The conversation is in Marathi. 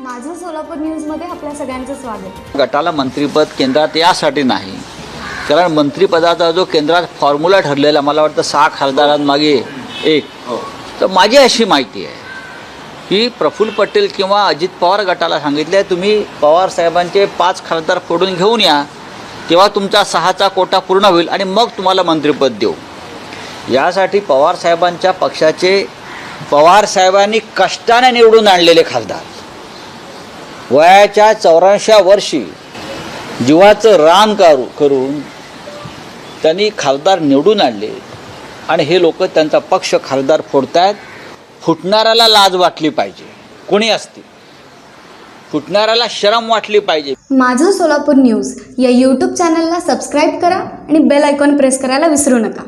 माझं सोलापूर न्यूजमध्ये आपल्या सगळ्यांचं स्वागत. गटाला मंत्रिपद केंद्रात यासाठी नाही. कारण मंत्रिपदाचा जो केंद्रात फॉर्म्युला ठरलेला मला वाटतं सहा खासदारांमागे एक. तर माझी अशी माहिती आहे की प्रफुल्ल पटेल किंवा अजित पवार गटाला सांगितले आहे तुम्ही पवार साहेबांचे पाच खासदार फोडून घेऊन या तेव्हा तुमचा सहाचा कोटा पूर्ण होईल आणि मग तुम्हाला मंत्रिपद देऊ. यासाठी पवार साहेबांच्या पक्षाचे पवार साहेबांनी कष्टाने निवडून आणलेले खासदार. वयाच्या चौऱ्याऐंशी वर्षी जीवाचं रान करू करून त्यांनी खासदार निवडून आणले. आणि हे लोक त्यांचा पक्ष खासदार फोडतायत. फुटणाऱ्याला लाज वाटली पाहिजे. कोणी असते फुटणाऱ्याला शरम वाटली पाहिजे. माझं सोलापूर न्यूज या यूट्यूब चॅनलला सबस्क्राईब करा आणि बेल आयकॉन प्रेस करायला विसरू नका.